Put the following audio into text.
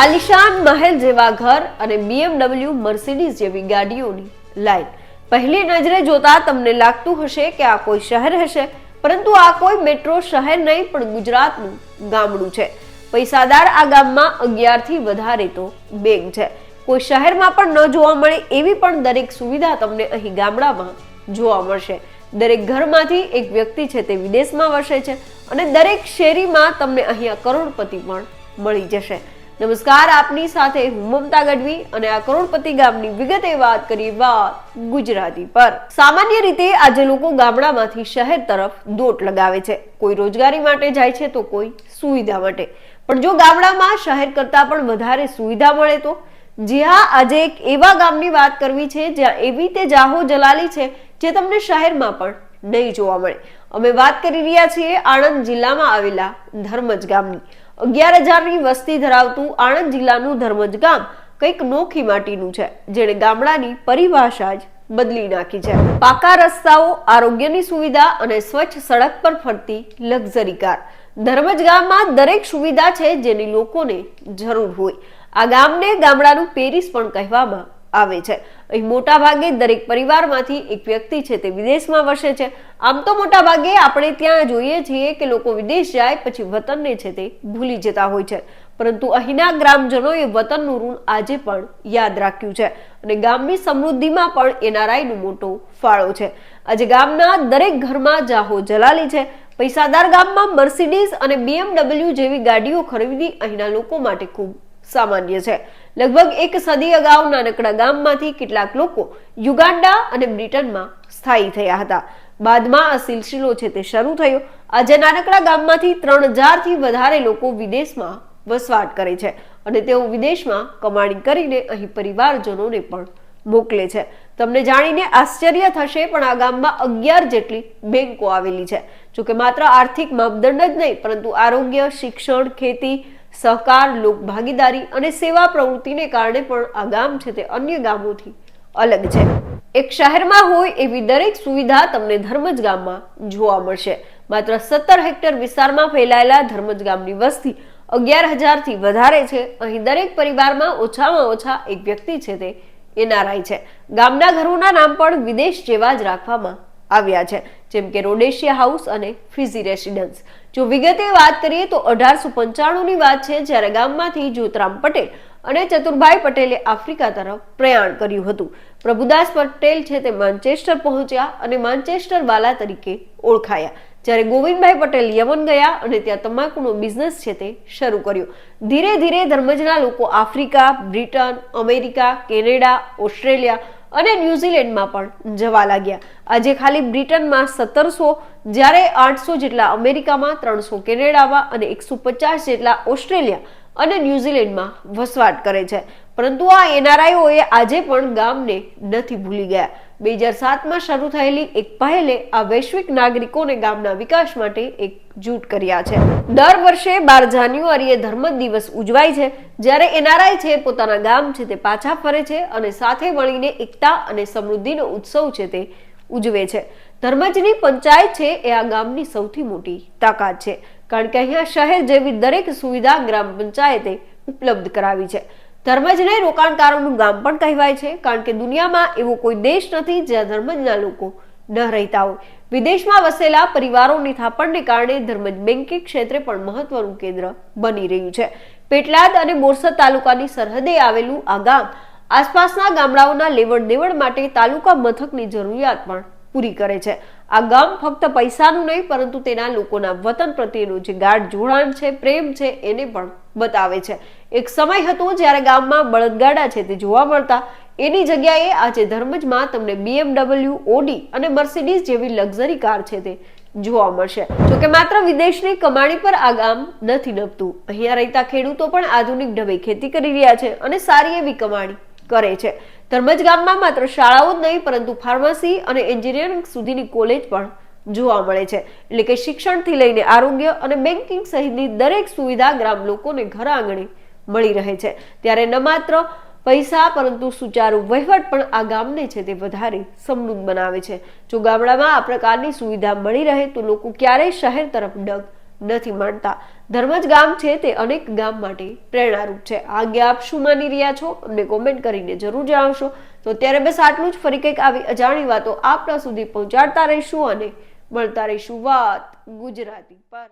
આલિશાન મહેલ જેવા ઘર અને બીએમડબલ્યુ મર્સિડીઝ જેવી ગાડીઓની લાઈન. પહેલી નજરે જોતા તમને લાગતું હશે કે આ કોઈ શહેર હશે, પરંતુ આ કોઈ મેટ્રો શહેર નહીં, પણ ગુજરાતનું ગામડું છે. પૈસાદાર આ ગામમાં અગિયારથી વધારે તો બેંક છે. કોઈ શહેરમાં પણ ન જોવા મળે એવી પણ દરેક સુવિધા તમને અહીં ગામડામાં જોવા મળશે. દરેક ઘરમાંથી એક વ્યક્તિ છે તે વિદેશમાં વસે છે અને દરેક શેરીમાં તમને અહીંયા કરોડપતિ પણ મળી જશે. નમસ્કાર, આપની સાથે હું મમતા ગઢવી અને આ કરોડપતિ ગામની વિગતે વાત કરી વાત ગુજરાતી પર. સામાન્ય રીતે આજે લોકો ગામડામાંથી શહેર તરફ દોટ લગાવે છે. કોઈ રોજગારી માટે જાય છે તો કોઈ સુવિધા માટે. પણ જો ગામડામાં શહેર કરતાં પણ વધારે સુવિધા મળે તો? જી હા, આજે એક એવા ગામની વાત કરવી છે જ્યાં એવી તે જાહો જલાલી છે જે તમને શહેરમાં પણ નહીં જોવા મળે. અમે વાત કરી રહ્યા છીએ આણંદ જિલ્લામાં આવેલા ધર્મજ ગામની. અગિયાર હજારની વસ્તી ધરાવતું આણંદ જિલ્લાનું ધર્મજ ગામ કંઈક નોખી માટીનું છે, જેણે ગામડાની પરિભાષા જ બદલી નાખી છે. પાકા રસ્તાઓ, આરોગ્યની સુવિધા અને સ્વચ્છ સડક પર ફરતી લક્ઝરી કાર. ધર્મજ ગામમાં દરેક સુવિધા છે જેની લોકોને જરૂર હોય. આ ગામને ગામડાનું પેરિસ પણ કહેવામાં આવે છે. અહીં મોટા ભાગે દરેક પરિવારમાંથી એક વ્યક્તિ છે તે વિદેશમાં વસે છે. આમ તો મોટા ભાગે આપણે ત્યાં જોઈએ છીએ કે લોકો વિદેશ જાય પછી વતનને છે તે ભૂલી જતા હોય છે. પરંતુ અહીંના ગ્રામજનોએ વતનનું ઋણ આજે પણ યાદ રાખ્યું છે અને ગામની સમૃદ્ધિમાં પણ એનઆરઆઈનો મોટો ફાળો છે. આજે ગામના દરેક ઘરમાં જાહો જલાલી છે. પૈસાદાર ગામમાં મર્સિડીઝ અને બીએમડબલ્યુ જેવી ગાડીઓ ખરીદી અહીંના લોકો માટે ખૂબ સામાન્ય છે. લગભગ એક સદી અગાઉ નાનકડા ગામમાંથી કેટલાક લોકો યુગાન્ડા અને બ્રિટનમાં સ્થાયી થયા હતા. બાદમાં આ સિલસિલો છે તે શરૂ થયો. આજે નાનકડા ગામમાંથી ત્રણ હજારથી વધારે લોકો વિદેશમાં વસવાટ કરે છે અને તેઓ વિદેશમાં કમાણી કરીને અહીં પરિવારજનોને પણ મોકલે છે. તમને જાણીને આશ્ચર્ય થશે, પણ આ ગામમાં અગિયાર જેટલી બેંકો આવેલી છે. જોકે માત્ર આર્થિક માપદંડ જ નહીં, પરંતુ આરોગ્ય, શિક્ષણ, ખેતી સહકાર, લોક ભાગીદારી અને સેવા પ્રવૃત્તિને કારણે પણ આ ગામ છે તે અન્ય ગામોથી અલગ છે. એક શહેરમાં હોય એવી દરેક સુવિધા તમને ધર્મજ ગામમાં જોવા મળશે. માત્ર સત્તર હેક્ટર વિસ્તારમાં ફેલાયેલા ધર્મજ ગામની વસ્તી અગિયાર હજારથી વધારે છે. અહીં દરેક પરિવારમાં ઓછામાં ઓછા એક વ્યક્તિ છે તે એનઆરઆઈ છે. ગામના ઘરોના નામ પણ વિદેશ જેવા જ રાખવામાં આવ્યા છે. જેમ કે રોડેશિયા હાઉસ અને ફિઝી રેસિડન્સ. જો વિગતે વાત કરીએ તો અઢારસો પંચાણુંની વાત છે જ્યારે ગામમાંથી જ્યોતરામ પટેલ અને ચતુરભાઈ પટેલે આફ્રિકા તરફ પ્રયાણ કર્યું હતું. પ્રભુદાસ પટેલ છે તે માન્ચેસ્ટર પહોંચ્યા અને માન્ચેસ્ટર વાલા તરીકે ઓળખાયા. જ્યારે ગોવિંદભાઈ પટેલ યમન ગયા અને ત્યાં તમાકુનો બિઝનેસ છે તે શરૂ કર્યો. ધીરે ધીરે ધર્મજના લોકો Africa, Britain, America, Canada, Australia અને ન્યુઝીલેન્ડમાં પણ જવા લાગ્યા. આજે ખાલી બ્રિટનમાં સત્તરસો, જ્યારે આઠસો જેટલા અમેરિકામાં, ત્રણસો કેનેડામાં અને એકસો પચાસ જેટલા ઓસ્ટ્રેલિયા અને ન્યુઝીલેન્ડમાં વસવાટ કરે છે. પરંતુ આ એનઆરઆઈઓએ આજે પણ ગામને નથી ભૂલી ગયા. બે હજાર સાતમાં શરૂ થયેલી એક પહેલે આ વૈશ્વિક નાગરિકોને ગામના વિકાસ માટે એક જૂટ કર્યા છે. દર વર્ષે બાર જાન્યુઆરીએ ધર્મ દિવસ ઉજવાય છે. જ્યારે એનઆરઆઈ છે, પોતાના ગામ છે તે પાછા ફરે છે અને સાથે મળીને એકતા અને સમૃદ્ધિનો ઉત્સવ છે તે ઉજવે છે. ધર્મજની પંચાયત છે એ આ ગામની સૌથી મોટી તાકાત છે. કારણ કે અહીંયા શહેર જેવી દરેક સુવિધા ગ્રામ પંચાયતે ઉપલબ્ધ કરાવી છે. ધર્મજને રોકાણકારોનું ગામ પણ કહેવાય છે, કારણ કે દુનિયામાં એવો કોઈ દેશ નથી જ્યાં ધર્મજના લોકો ન રહેતા હોય. વિદેશમાં વસેલા પરિવારોની થાપણને કારણે ધર્મજ બેન્કિંગ ક્ષેત્રે પણ મહત્વનું કેન્દ્ર બની રહ્યું છે. પેટલાદ અને બોરસદ તાલુકાની સરહદે આવેલું આ ગામ, આસપાસના ગામડાઓના લેવડ દેવડ માટે તાલુકા મથકની જરૂરિયાત પણ પૂરી કરે છે. આ ગામ ફક્ત પૈસાનું નહીં, પરંતુ તેના લોકોના વતન પ્રત્યેનું જે ગાઢ જોડાણ છે, પ્રેમ છે, એને પણ બતાવે છે. એક સમય હતો જ્યારે ગામમાં બળદગાડા છે તે જોવા મળતા. એની જગ્યાએ આજે ધર્મજમાં તમને બીએમડબલ્યુ ઓડી અને મર્સિડીઝ જેવી લક્ઝરી કાર છે તે જોવા મળશે. જોકે માત્ર વિદેશની કમાણી પર આ ગામ નથી નભતું અહીંયા રહેતા ખેડૂતો પણ આધુનિક ઢબે ખેતી કરી રહ્યા છે અને સારી એવી કમાણી કરે છે. ધર્મજ ગામમાં માત્ર શાળાઓ જ નહીં, પરંતુ ફાર્મસી અને એન્જિનિયરિંગ સુધીની કોલેજ પણ જોવા મળે છે. એટલે કે શિક્ષણથી લઈને આરોગ્ય અને બેન્કિંગ સહિતની દરેક સુવિધા ગ્રામ લોકોને ઘર આંગણે મળી રહે છે. ત્યારે ન માત્ર પૈસા, પરંતુ સુચારુ વહીવટ પણ આ ગામને છે તે વધારે સમૃદ્ધ બનાવે છે. જો ગામડામાં આ પ્રકારની સુવિધા મળી રહે, તો લોકો ક્યારેય શહેર તરફ ડગ નથી માનતા. ધર્મ જ ગામ છે તે અનેક ગામ માટે પ્રેરણારૂપ છે. આ આપ શું માની રહ્યા છો? અમને કોમેન્ટ કરીને જરૂર જણાવશો. તો ત્યારે બસ આટલું જ. ફરી કંઈક આવી અજાણી વાતો આપના સુધી પહોંચાડતા રહીશું અને મળતા રહીશું વાત ગુજરાતી પર.